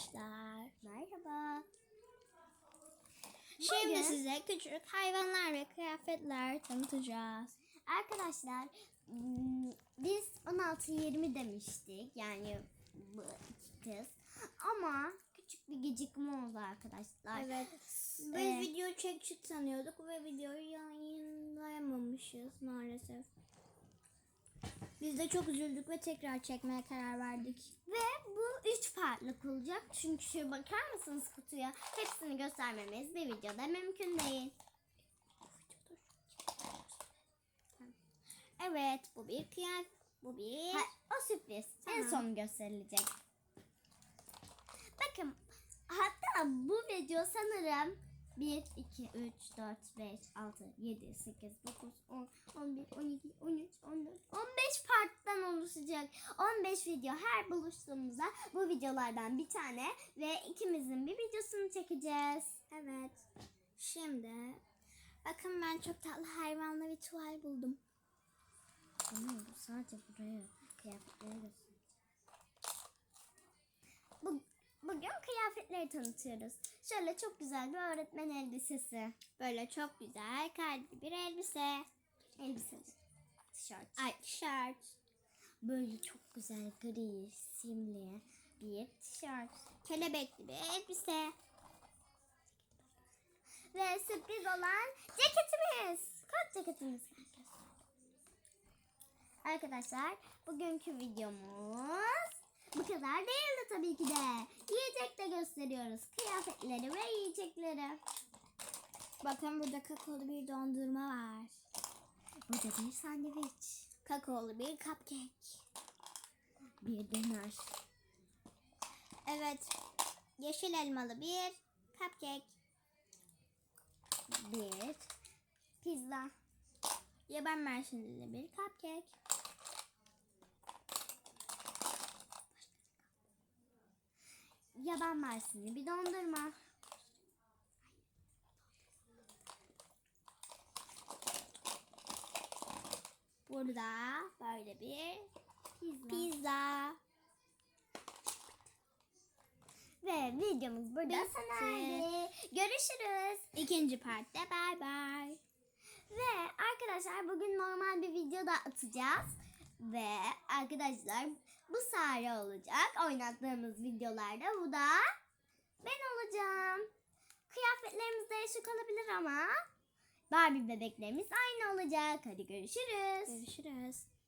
arkadaşlar. Merhaba. Şimdi Bugün- size küçük hayvanlar ve kıyafetler tanıtacağız. Arkadaşlar hmm, biz 16-20 demiştik. Yani bu kız. Ama küçük bir gecikme oldu arkadaşlar. Evet. Biz Ee, video çekçi sanıyorduk ve videoyu yayınlayamamışız maalesef. Biz de çok üzüldük ve tekrar çekmeye karar verdik. Ve bu üç partlık olacak. Çünkü şu bakar mısınız kutuya? Hepsini göstermemiz bir videoda mümkün değil. Evet bu bir kıyafet. Bu bir... Ha, o sürpriz. En Tamam. son gösterilecek. Bakın hatta bu video sanırım 1, 2, 3, 4, 5, 6, 7, 8, 9, 10, 11, 12, 13, 14, 15 parttan oluşacak. 15 video her buluştuğumuzda bu videolardan bir tane ve ikimizin bir videosunu çekeceğiz. Evet. Şimdi bakın ben çok tatlı hayvanlı bir tuval buldum. Sadece buraya kıyafetleri gösteriyor. Bu, bugün kıyafetleri tanıtıyoruz. Şöyle çok güzel bir öğretmen elbisesi. Böyle çok güzel kalpli bir elbise. Elbise. Tişört. Ay tişört. Böyle çok güzel gri, simli bir tişört. Kelebekli bir elbise. Ve sürpriz olan ceketimiz. Kot ceketimiz. Arkadaşlar bugünkü videomuz bu kadar değildi tabii ki de. Yiyecek de gösteriyoruz. Kıyafetleri ve yiyecekleri. Bakın burada kakaolu bir dondurma var. Burada bir sandviç. Kakaolu bir cupcake. Bir döner. Evet. Yeşil elmalı bir cupcake. Bir pizza. Yaban mersinli bir cupcake. Yaban mersinli bir dondurma. Burada böyle bir Pizza. pizza. Ve videomuz burada Bitti. sona erdi. Görüşürüz. İkinci partta bye bye. Ve arkadaşlar bugün normal bir video da atacağız. Ve arkadaşlar bu Sare olacak. Oynattığımız videolarda bu da ben olacağım. Kıyafetlerimiz değişik olabilir ama Barbie bebeklerimiz aynı olacak. Hadi görüşürüz. Görüşürüz.